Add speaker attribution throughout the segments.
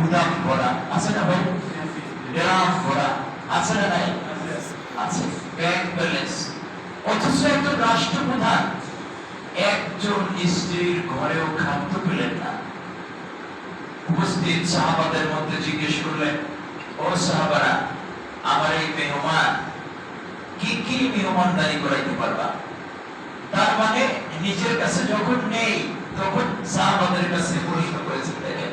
Speaker 1: গুদাম ভরা আছে না ভাই? ড্রাম ভরা আছে না নাই? আছে। Bank balance. অথচ একজন রাষ্ট্রপ্রধান একজন স্ত্রীর ঘরেও খাদ্য পেলেন না। উপস্থিত সাহাবাদের মধ্যে জিজ্ঞেস করলেন, ও সাহাবারা, আমার এই মেহমান কি কি মেহমানদারি করাইতে পারবা? তার মানে নিজের কাছে যখন নেই, তখন সাহাবাদের কাছে প্রশ্ন করেছেন দেখেন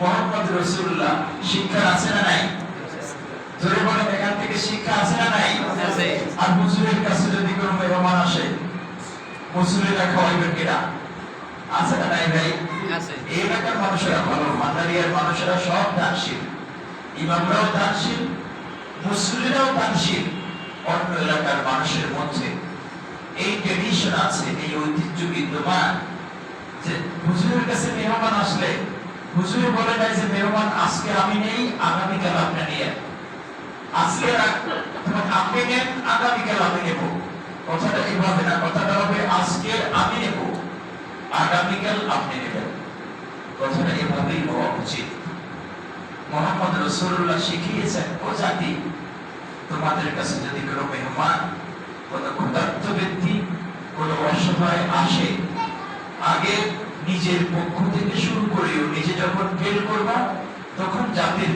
Speaker 1: মোহাম্মদ রসুল্লাহ শিক্ষা আছে না নাই? ধরে বলেন এখান থেকে শিক্ষা আছে না নাই? আর হুজুরের কাছে যদি কোনো মেহমান আসে হুজুরেরা খাওয়াইবেন কিনা আছে না নাই ভাই? এই এলাকার মানুষেরা ভালো মান্দারিয়ার মানুষেরা সব দানশীল। ইমামরাও দানশীল মুসলিমরাও দানশীল। অন্য এলাকার মানুষের মধ্যে এই ট্রেডিশন আছে এই ঐতিহ্য বিদ্যমান যে হুজুরের কাছে মেহমান আসলে হুজুর বলে নাই যে, মেহমান, আজকে আমি নেই, আগামীকাল আপনি নিয়ে আজকে আপনি নেন, আগামীকাল আমি নেব। কথাটা এইভাবে না, কথাটা হবে, আজকে আমি নেব, আগামীকাল আপনি নেবেন। কথাটা এভাবেই হওয়া উচিত। মোহাম্মদ রসুল্লাহ শিখিয়েছেন, ও জাতি, তোমাদের কাছে যদি কোনো মেহমান, কোনো ক্ষুধার্ত ব্যক্তি, কোনো অসহায় আসে, আগে নিজের পক্ষ থেকে শুরু করেও, নিজে যখন ফেল করবা, তখন জাতির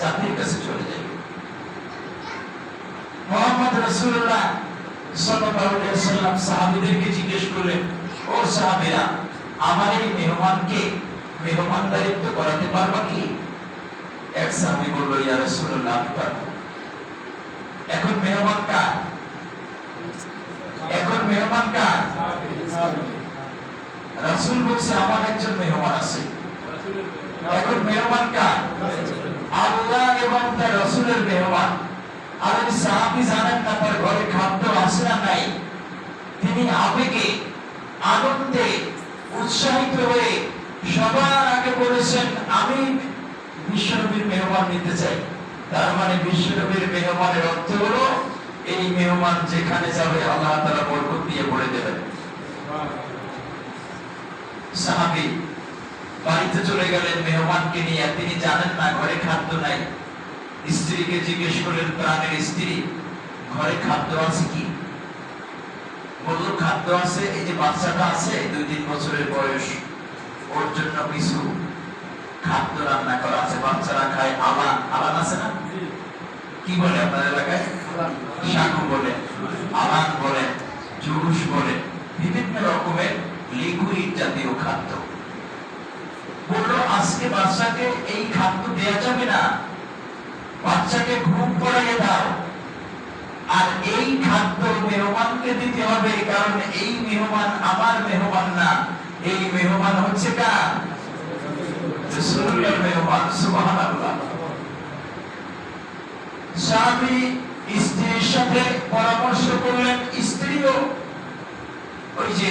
Speaker 1: জাতির কাছে চলে যাবে মোহাম্মদ রসুল্লাহ সাল্লাম সাহাবীদেরকে জিজ্ঞেস করলেন, ও সাহাবীরা, আমার এই মেহমানকে মেহমানদারিত্ব করাতে পারবা কি? এক সাহাবী বলল, ইয়া রাসূলুল্লাহ, আমি পারব। এখন মেহমান কার? এখন মেহমান কার? রাসূল বলছে, আমার একজন মেহমান আছে। এখন মেহমান কার? আল্লাহ এবং তার রাসূলের মেহমান। আর ওই সাহাবী জানেন না, তার ঘরে খাদ্য আছে না নাই? তিনি আবেগে, আনন্দে, উৎসাহিত হয়ে সবার আগে বলেছেন, আমি বিশ্বনবীর মেহমান নিতে চাই। তার মানে বিশ্বনবীর মেহমানের অর্থ হলো, এই মেহমান যেখানে যাবে, আল্লাহ তাআলা বরকত দিয়ে ভরে দেবেন। সাহাবী বাড়িতে চলে গেলেন মেহমানকে নিয়ে। তিনি জানেন না ঘরে খাদ্য নাই। স্ত্রীকে জিজ্ঞেস করলেন প্রাণের স্ত্রী ঘরে খাদ্য আছে কি? বলল খাদ্য আছে এই যে বাচ্চাটা আছে দুই তিন বছরের বয়স ওর জন্য কিছু খাদ্য রান্না করা আছে। বাচ্চারা খায় আলান। আলান আছে না? কি বলে আপনার এলাকায়? শাকু বলে আলান বলে জুস বলে বিভিন্ন রকমের লিকুইড জাতীয় খাদ্য। বলল, আজকে বাচ্চাকে এই খাদ্য দেওয়া যাবে না। বাচ্চাকে ঘুম পড়াইয়ে দাও। আর এই খাদ্য মেহমানকে দিতে হবে, কারণ এই মেহমান আমার মেহমান না। এই মেহমান হচ্ছে কার? মেহমান, সুবহানাল্লাহ। স্বামী স্ত্রীর সাথে পরামর্শ করলেন, স্ত্রীও, ওই যে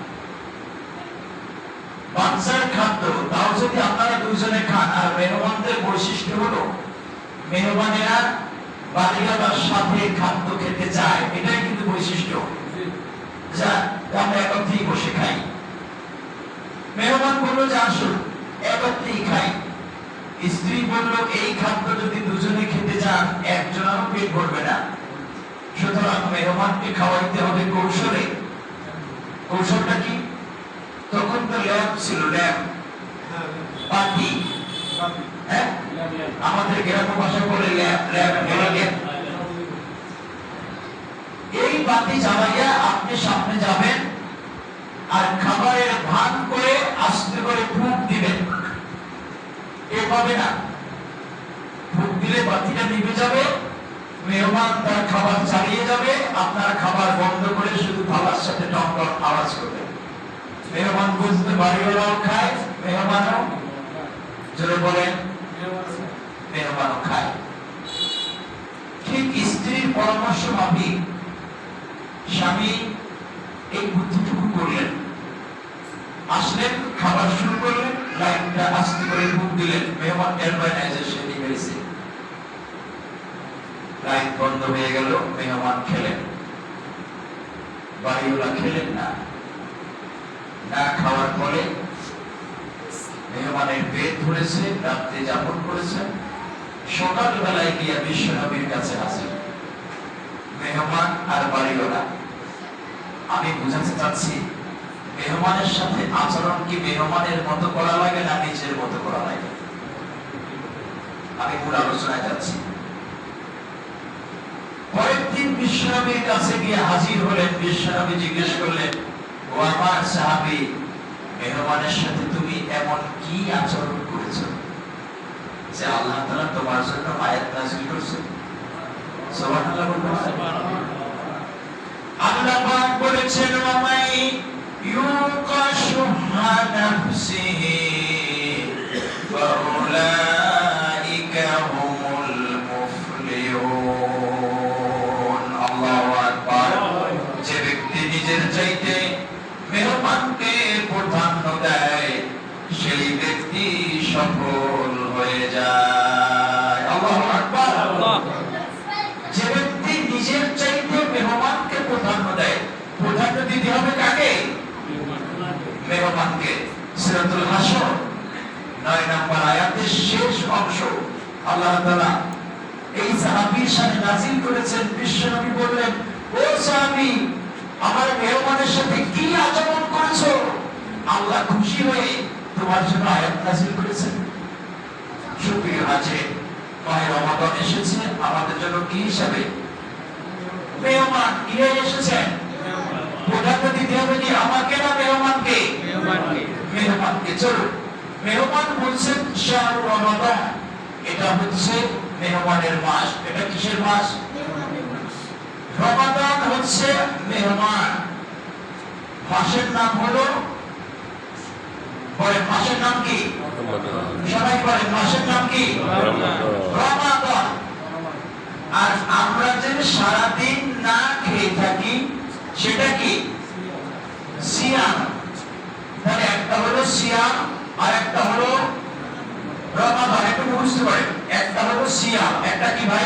Speaker 1: বাচ্চার খাদ্য, তাও যদি আপনারা দুইজনে খান, আর মেহমানদের বৈশিষ্ট্য হলো, মেহমানেরা বালিকাবার সাথে খাদ্য খেতে চায়, এটাই কিন্তু বৈশিষ্ট্য। যা, আমরা একত্রেই বসে খাই। মেহমান বলল যে, আসুন, একত্রেই খাই। স্ত্রী বলল, এই খাদ্য যদি দুজনে খেতে চান একজনেরও পেট ভরবে না। সুতরাং মেহমানকে খাওয়াইতে হবে কৌশলে। কৌশলটা কি? তখন তো ল্যাব ছিল, ল্যাব। পাতি হ্যাঁ? আমাদের গ্রাম্য ভাষা বলে ল্যাব ল্যাব ল্যাব। বাতি জ্বালাইয়া আপনি সামনে যাবেন আর খাবারের ভান করে আস্তে করে ফুক দিবেন। এভাবে না। ফুক দিলে বাতিটা নিভে যাবে, মেহমান তার খাবার চালিয়ে যাবে, আপনার খাবার বন্ধ করে শুধু খাবার সাথে টক আওয়াজ করবে। মেহমান বুঝতে বাড়িওয়ালাও খায়, মেহমানও, জোরে বলেন, মেহমানও খায়। ঠিক স্ত্রীর পরামর্শ মাফিক, স্বামী এই বুদ্ধিটুকু করলেন। আসলেন, খাবার শুরু করলেন, লাইনটা আস্তে করে মুখ দিলেন, মেহমান টের পায় না যে সে লাইন বন্ধ হয়ে গেল, মেহমান খেলেন। বাড়িওয়ালা খেলেন না। না খাওয়ার পরে মেহমানের পেট ধরেছে, রাত্রে যাপন করেছেন সকালবেলায় গিয়া বিশ্বনবীর কাছে আসেন মেহমান আর বাড়িওয়ালা আমি বুঝাতে চাচ্ছি, মেহমানের সাথে আচরণ কি মেহমানের মতো করা লাগে না নিজের মতো করা লাগে? আমি মূল আলোচনায় যাচ্ছি। পরের দিন বিশ্বনবীর কাছে গিয়ে হাজির হলেন, বিশ্বনবী জিজ্ঞেস করলেন ও সাহাবি মেহমানের সাথে তুমি এমন কি আচরণ করেছ যে আল্লাহ তোমার জন্য আয়াত আল্লাহ পাক বলেছেন, ওয়ামাই ইউকা শুহা নাফসিহি ফাউলাইকা মেহমানকে সিরাতুল হাসর নয় নম্বর আয়াতের শেষ অংশ। আল্লাহ তাআলা এই সাহাবীর সাথে নাজিল করেছেন। বিশ্বনবী বললেন, ও সাহাবী, আমার মেহমানের সাথে কি আচরণ করেছ? আল্লাহ খুশি হয়ে তোমার জন্য আয়াত নাজিল করেছেন। সুপ্রিয় আছে মায়ের রমাদান এসেছে, আমাদের জন্য কি হিসাবে? মেহমান ইয়ে এসেছেন প্রধান্য দিতে হবে কি আমাকে না মেহমানকে মেহমানকে চলো মেহমান বলছেন শাহরু রমাদান। এটা হচ্ছে মেহমানের মাস। এটা কিসের মাস? রমাদান হচ্ছে মেহমান। মাসের নাম হলো, বলেন, মাসের নাম কি? সবাই বলেন, মাসের নাম কি? রমাদান। আর আমরা যে সারাদিন না খেয়ে থাকি, সেটা কি? সিয়াম। হলো আর একটা হলো বুঝতে একটা হলো সিয়াম একটা কি ভাই?